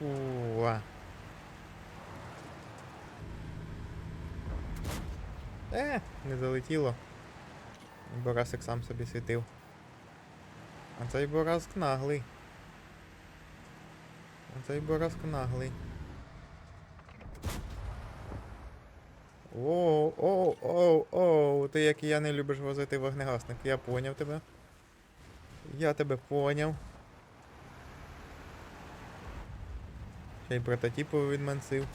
Уа. Е, не залетіло. Борасик сам собі світив. А цей Бораск наглий. А цей Бораск наглий. Оу, оу, оу, оу, ти як і я не любиш возити вогнегасник. Я поняв тебе. Я тебе поняв. Ще й прототипу відмансив.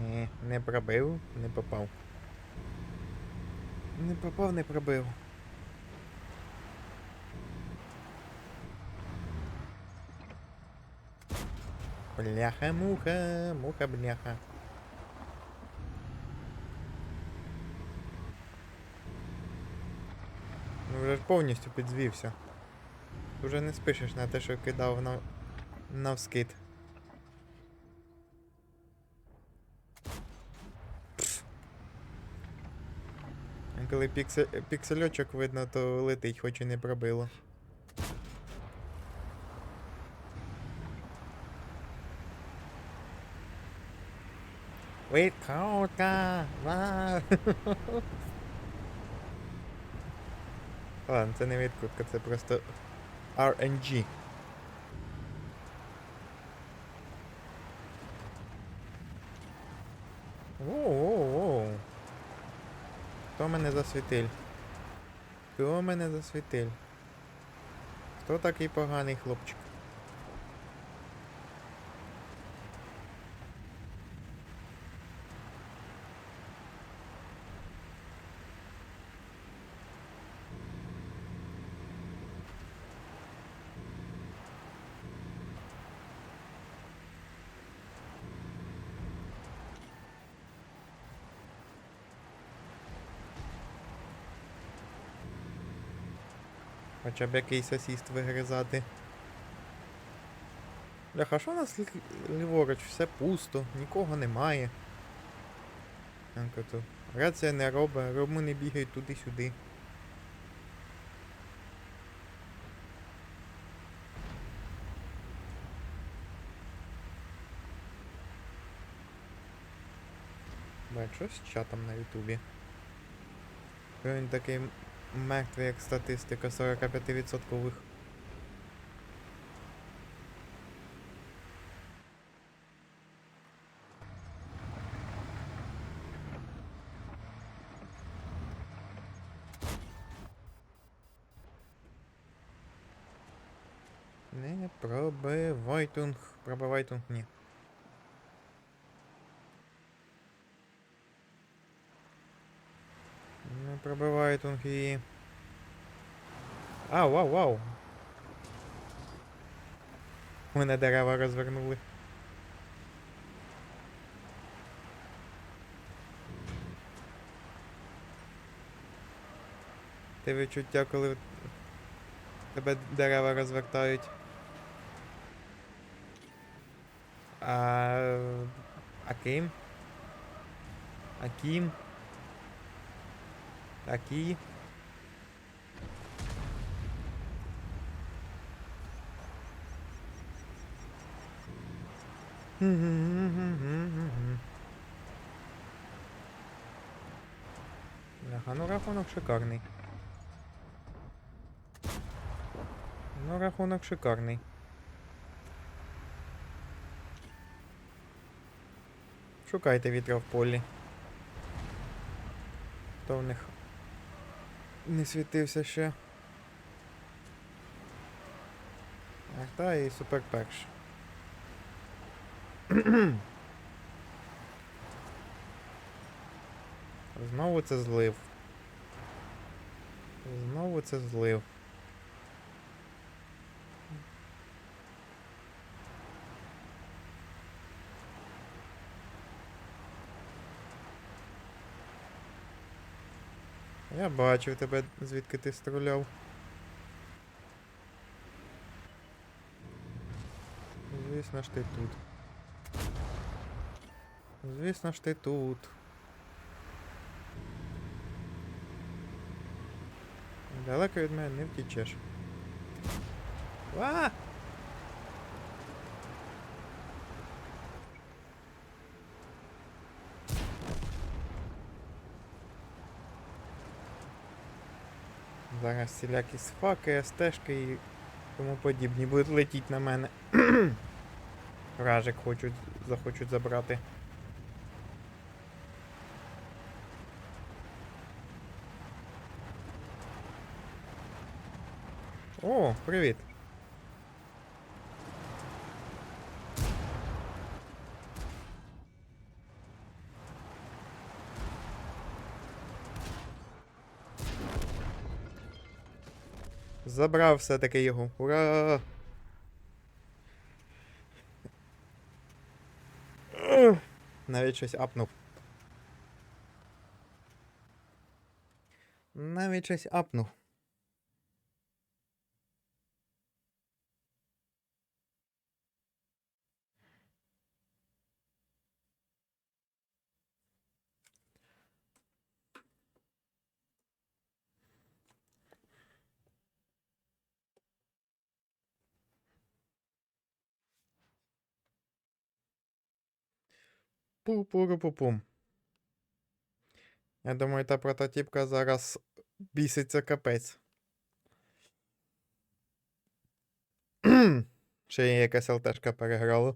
Ні, не пробив, не попав. Не попав, не пробив. Бляха, муха, муха, бляха. Ну вже ж повністю підзвівся. Уже не спишеш на те, що кидав на, навскид. Коли піксель, піксельочок видно, то летить, хоч і не пробило. Відкрутка! Ва! Ладно, це не відкрутка, це просто RNG. Воу-воу-воу. Хто мене засвітиль? Хто мене засвітиль? Хто такий поганий хлопчик? Хоча б якийсь асіст вигризати. Бляха, що у нас лі- ліворуч? Все пусто, нікого немає. Ото? Рація не робить, роми не бігають туди-сюди. Бать, що з чатом на ютубі? Він такий м- мертвий, як статистика 45%. Не пробивайтунг. Пробивайтунг ні. Не пробивайтунг і... Ау, вау, вау. Мене дерева розвернули. Ти відчуття, коли тебе дерева розвертають. А, а ким? А ким? Такі. Бляха, ну рахунок шикарний. Ну рахунок шикарний. Шукайте вітра в полі. Хто в них не світився ще. Ах, та і супер перш. Знову це злив. Знову це злив. Я бачив тебе, звідки ти стріляв. Звісно ж ти тут. Звісно ж ти тут. Далеко від мене не втічеш. А! Зараз всілякі сфаки, стежки і тому подібні будуть летіти на мене. Вражик хочуть, захочуть забрати. О, привіт. Забрав все-таки його. Ура! Навіть щось апнув. Навіть щось апнув. Пу-пу-ру-пу-пум. Я думаю, та прототипка зараз біситься капець. Ще є якась ЛТшка переграла.